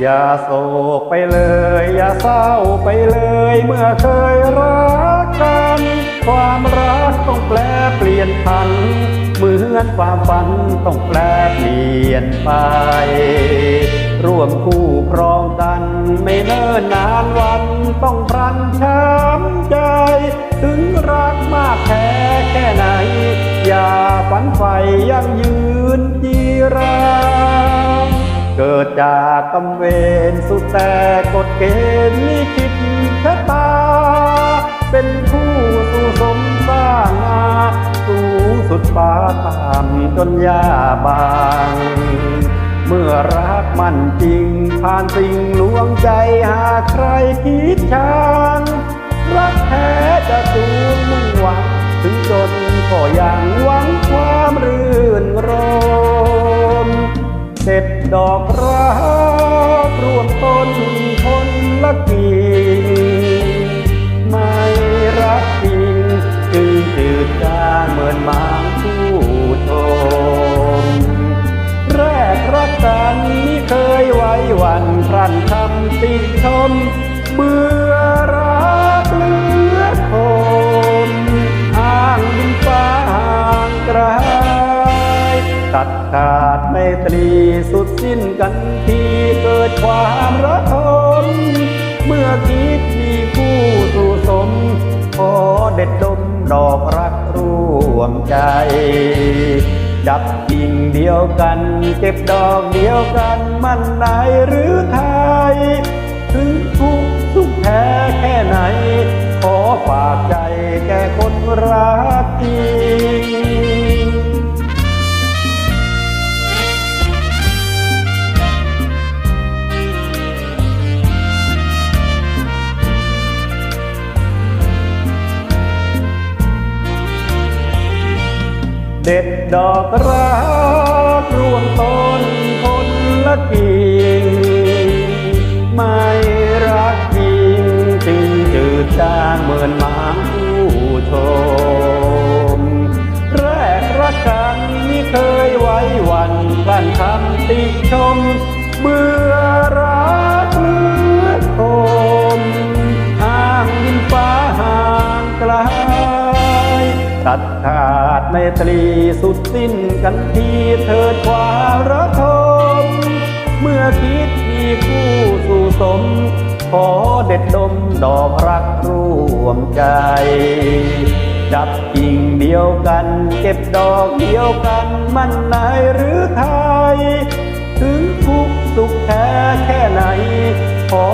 อย่าโศกไปเลย อย่าเศร้าไปเลย เมื่อเคยรักกัน ความรักต้องแปลเปลี่ยนพัน เหมือนความฝันต้องแปลเปลี่ยนไป ร่วมคู่ครองกัน ไม่เนิ่นนานวันต้องพรันช้ำใจ ถึงรักมากแท้แค่ไหน อย่าฝันใฝ่ยังยืน กิดจากกำเวรสุดแต่กฎเกณฑ์ลิขิตชะตา เป็นผู้สู่สมสร้างมาสู่สุดฟ้าตามจนยาบาง เมื่อรักมันจริง ผ่านสิ่งลวงใจหาใครคิดชังรักแท้จะจูงมุ่ง เสร็จดอกรักรวมต้นคนละกิ่ไม่รักจริงจึงจืดจางเหมือนหมางผู้ชม แรกรักกันไม่เคยไว้วันพรันคำติชมเบื่อ ตัดขาดไม่ตรีสุดสิ้นกันทีเกิดความระทมเมื่อคิดมีผู้สู่สม ขอเด็ดดมดอกรักร่วมใจ จับกิ่งเดียวกัน เก็บดอกเดียวกันมันไหนหรือไทย ถึงทุกสุขแท้แค่ไหน ขอฝากใจ เด็ดดอกรักรวมต้นคนละกิ่งไม่รักจริงจึงจืดจางเหมือนหมาผู้ชม แรกรักกันไม่เคยไว้วันกลั้นคำติชมเมื่อ ตัดขาดไมตรีสุดสิ้นกันทีเถิดความระทมเมื่อคิดมีคู่สู่สม ขอเด็ดดมดอกรักร่วมใจ จับกิ่งเดียวกัน เก็บดอกเดียวกันมันนายหรือไทย ถึงทุกสุขแท้แค่ไหน ขอ